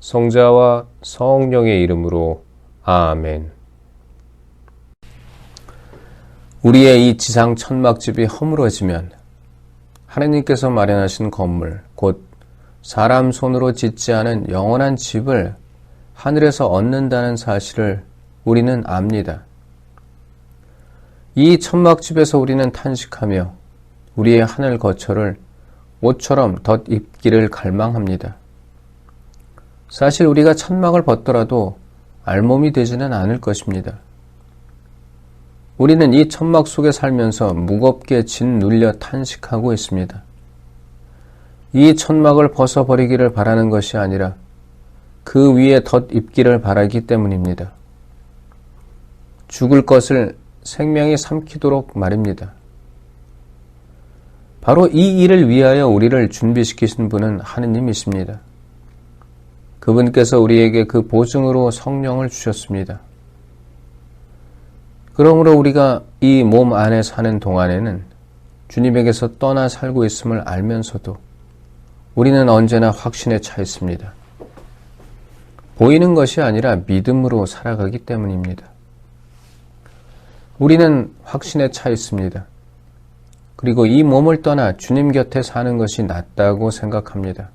성자와 성령의 이름으로 아멘. 우리의 이 지상 천막집이 허물어지면 하느님께서 마련하신 건물, 곧 사람 손으로 짓지 않은 영원한 집을 하늘에서 얻는다는 사실을 우리는 압니다. 이 천막집에서 우리는 탄식하며 우리의 하늘 거처를 옷처럼 덧입기를 갈망합니다. 사실 우리가 천막을 벗더라도 알몸이 되지는 않을 것입니다. 우리는 이 천막 속에 살면서 무겁게 진 눌려 탄식하고 있습니다. 이 천막을 벗어버리기를 바라는 것이 아니라 그 위에 덧입기를 바라기 때문입니다. 죽을 것을 생명이 삼키도록 말입니다. 바로 이 일을 위하여 우리를 준비시키신 분은 하느님이십니다. 그분께서 우리에게 그 보증으로 성령을 주셨습니다. 그러므로 우리가 이 몸 안에 사는 동안에는 주님에게서 떠나 살고 있음을 알면서도 우리는 언제나 확신에 차 있습니다. 보이는 것이 아니라 믿음으로 살아가기 때문입니다. 우리는 확신에 차 있습니다. 그리고 이 몸을 떠나 주님 곁에 사는 것이 낫다고 생각합니다.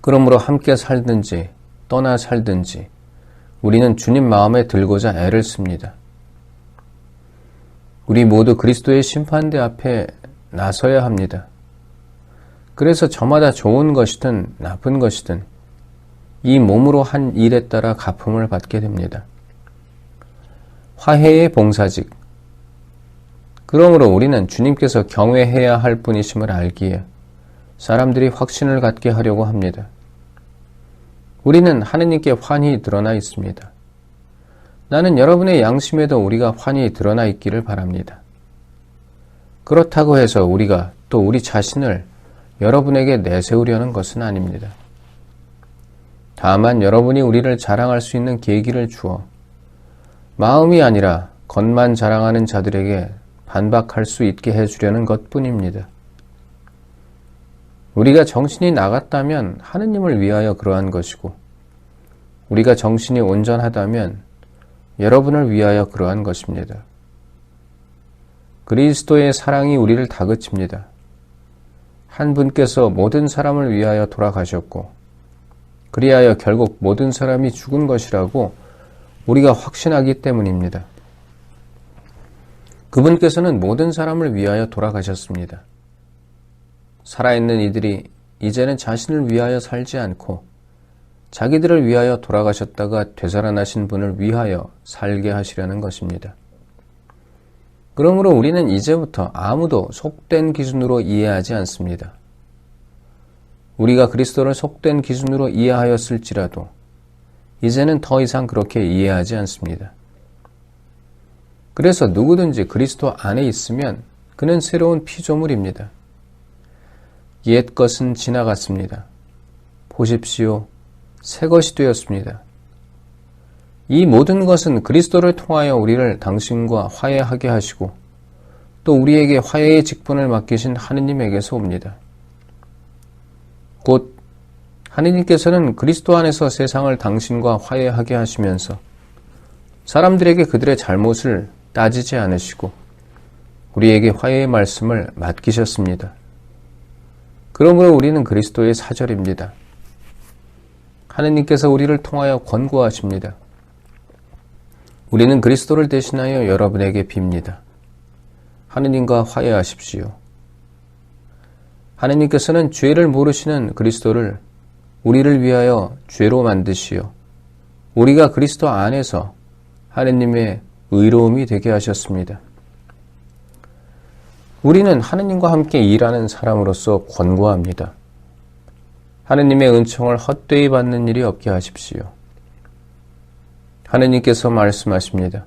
그러므로 함께 살든지 떠나 살든지 우리는 주님 마음에 들고자 애를 씁니다. 우리 모두 그리스도의 심판대 앞에 나서야 합니다. 그래서 저마다 좋은 것이든 나쁜 것이든 이 몸으로 한 일에 따라 가품을 받게 됩니다. 화해의 봉사직. 그러므로 우리는 주님께서 경외해야 할 분이심을 알기에 사람들이 확신을 갖게 하려고 합니다. 우리는 하느님께 환히 드러나 있습니다. 나는 여러분의 양심에도 우리가 환히 드러나 있기를 바랍니다. 그렇다고 해서 우리가 또 우리 자신을 여러분에게 내세우려는 것은 아닙니다. 다만 여러분이 우리를 자랑할 수 있는 계기를 주어 마음이 아니라 겉만 자랑하는 자들에게 반박할 수 있게 해주려는 것 뿐입니다. 우리가 정신이 나갔다면 하느님을 위하여 그러한 것이고, 우리가 정신이 온전하다면 여러분을 위하여 그러한 것입니다. 그리스도의 사랑이 우리를 다그칩니다. 한 분께서 모든 사람을 위하여 돌아가셨고, 그리하여 결국 모든 사람이 죽은 것이라고 우리가 확신하기 때문입니다. 그분께서는 모든 사람을 위하여 돌아가셨습니다. 살아있는 이들이 이제는 자신을 위하여 살지 않고 자기들을 위하여 돌아가셨다가 되살아나신 분을 위하여 살게 하시려는 것입니다. 그러므로 우리는 이제부터 아무도 속된 기준으로 이해하지 않습니다. 우리가 그리스도를 속된 기준으로 이해하였을지라도 이제는 더 이상 그렇게 이해하지 않습니다. 그래서 누구든지 그리스도 안에 있으면 그는 새로운 피조물입니다. 옛 것은 지나갔습니다. 보십시오. 새 것이 되었습니다. 이 모든 것은 그리스도를 통하여 우리를 당신과 화해하게 하시고 또 우리에게 화해의 직분을 맡기신 하느님에게서 옵니다. 곧 하느님께서는 그리스도 안에서 세상을 당신과 화해하게 하시면서 사람들에게 그들의 잘못을 따지지 않으시고 우리에게 화해의 말씀을 맡기셨습니다. 그러므로 우리는 그리스도의 사절입니다. 하느님께서 우리를 통하여 권고하십니다. 우리는 그리스도를 대신하여 여러분에게 빕니다. 하느님과 화해하십시오. 하느님께서는 죄를 모르시는 그리스도를 우리를 위하여 죄로 만드시어 우리가 그리스도 안에서 하느님의 의로움이 되게 하셨습니다. 우리는 하느님과 함께 일하는 사람으로서 권고합니다. 하느님의 은총을 헛되이 받는 일이 없게 하십시오. 하느님께서 말씀하십니다.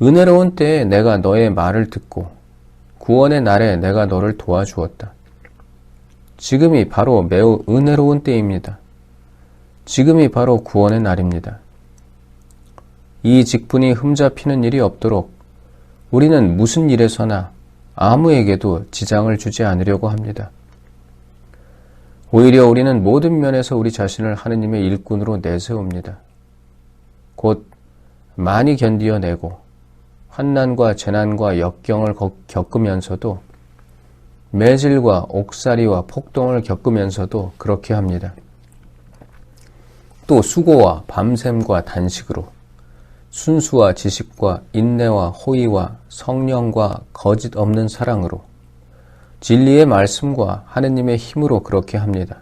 은혜로운 때에 내가 너의 말을 듣고 구원의 날에 내가 너를 도와주었다. 지금이 바로 매우 은혜로운 때입니다. 지금이 바로 구원의 날입니다. 이 직분이 흠잡히는 일이 없도록 우리는 무슨 일에서나 아무에게도 지장을 주지 않으려고 합니다. 오히려 우리는 모든 면에서 우리 자신을 하느님의 일꾼으로 내세웁니다. 곧 많이 견디어내고 환난과 재난과 역경을 겪으면서도 매질과 옥살이와 폭동을 겪으면서도 그렇게 합니다. 또 수고와 밤샘과 단식으로 순수와 지식과 인내와 호의와 성령과 거짓 없는 사랑으로 진리의 말씀과 하느님의 힘으로 그렇게 합니다.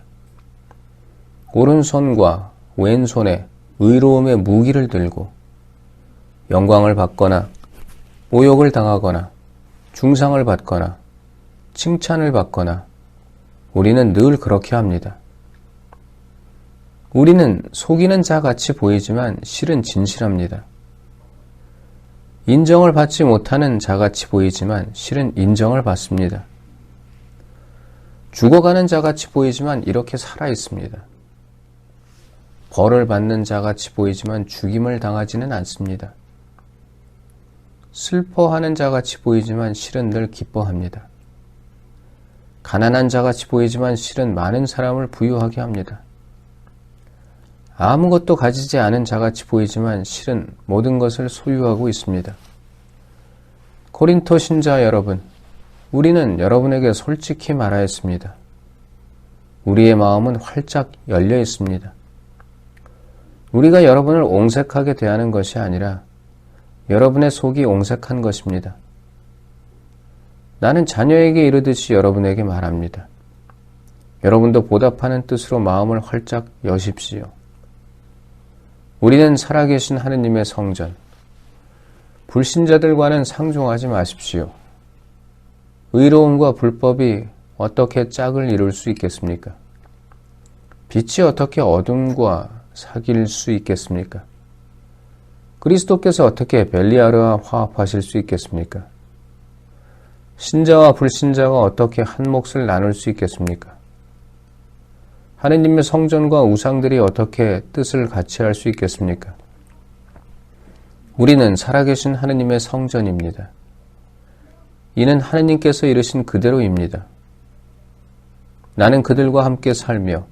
오른손과 왼손에 의로움의 무기를 들고 영광을 받거나 모욕을 당하거나 중상을 받거나 칭찬을 받거나 우리는 늘 그렇게 합니다. 우리는 속이는 자 같이 보이지만 실은 진실합니다. 인정을 받지 못하는 자같이 보이지만 실은 인정을 받습니다. 죽어가는 자같이 보이지만 이렇게 살아 있습니다. 벌을 받는 자같이 보이지만 죽임을 당하지는 않습니다. 슬퍼하는 자같이 보이지만 실은 늘 기뻐합니다. 가난한 자같이 보이지만 실은 많은 사람을 부유하게 합니다. 아무것도 가지지 않은 자같이 보이지만 실은 모든 것을 소유하고 있습니다. 코린토 신자 여러분, 우리는 여러분에게 솔직히 말하였습니다. 우리의 마음은 활짝 열려 있습니다. 우리가 여러분을 옹색하게 대하는 것이 아니라 여러분의 속이 옹색한 것입니다. 나는 자녀에게 이르듯이 여러분에게 말합니다. 여러분도 보답하는 뜻으로 마음을 활짝 여십시오. 우리는 살아계신 하느님의 성전. 불신자들과는 상종하지 마십시오. 의로움과 불법이 어떻게 짝을 이룰 수 있겠습니까? 빛이 어떻게 어둠과 사귈 수 있겠습니까? 그리스도께서 어떻게 벨리아르와 화합하실 수 있겠습니까? 신자와 불신자가 어떻게 한 몫을 나눌 수 있겠습니까? 하느님의 성전과 우상들이 어떻게 뜻을 같이 할 수 있겠습니까? 우리는 살아계신 하느님의 성전입니다. 이는 하느님께서 이르신 그대로입니다. 나는 그들과 함께 살며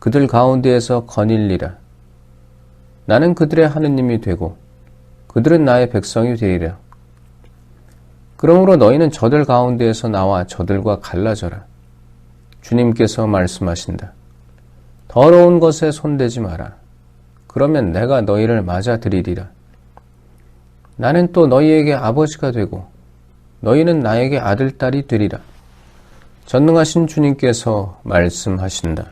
그들 가운데에서 거닐리라. 나는 그들의 하느님이 되고 그들은 나의 백성이 되리라. 그러므로 너희는 저들 가운데에서 나와 저들과 갈라져라. 주님께서 말씀하신다. 더러운 것에 손대지 마라. 그러면 내가 너희를 맞아들이리라. 나는 또 너희에게 아버지가 되고 너희는 나에게 아들, 딸이 되리라. 전능하신 주님께서 말씀하신다.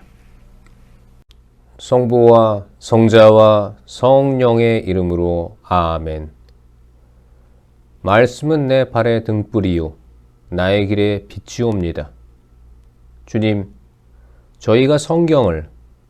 성부와 성자와 성령의 이름으로 아멘. 말씀은 내 발의 등불이요 나의 길에 빛이옵니다. 주님, 저희가 성경을